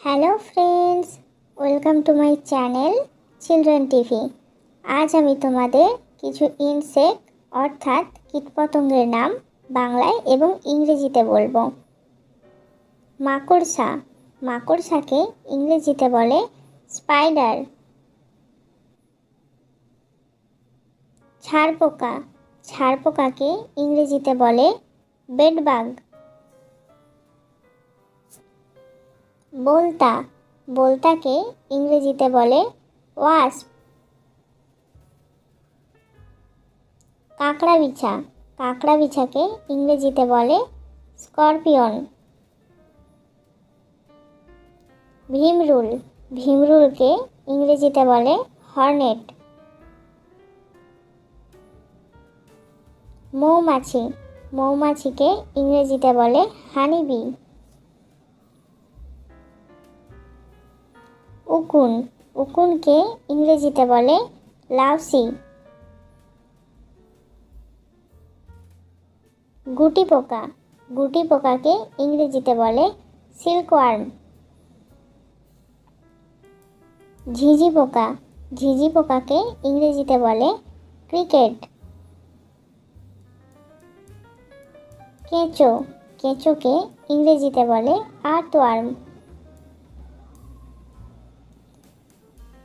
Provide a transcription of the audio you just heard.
Hello friends welcome to my channel children TV আজ আমি তোমাদের কিছু ইনসেক্ট অর্থাৎ কীটপতঙ্গের নাম বাংলায় এবং ইংরেজিতে বলব। মাকড়সা। মাকড়সাকে ইংরেজিতে বলে স্পাইডার ছাড়পোকা। ছাড়পোকাকে ইংরেজিতে বলে বেডবাগ বলতা, বলতাকে ইংরেজিতে বলে ওয়াস্প। কাঁকড়া বিছা, কাঁকড়া বিছাকে ইংরেজিতে বলে স্করপিয়ন। ভীমরুল, ভীমরুলকে ইংরেজিতে বলে হর্নেট। মৌমাছি, মৌমাছিকে ইংরেজিতে বলে হানিবি। উকুন, উকুনকে ইংরেজিতে বলে লাউসি গুটি পোকা, গুটি পোকাকে ইংরেজিতে বলে সিল্কওয়ার্ম। ঝিঝি পোকা, ঝিঝি পোকাকে ইংরেজিতে বলে ক্রিকেট। কেঁচো, কেঁচোকে ইংরেজিতে বলে earthworm.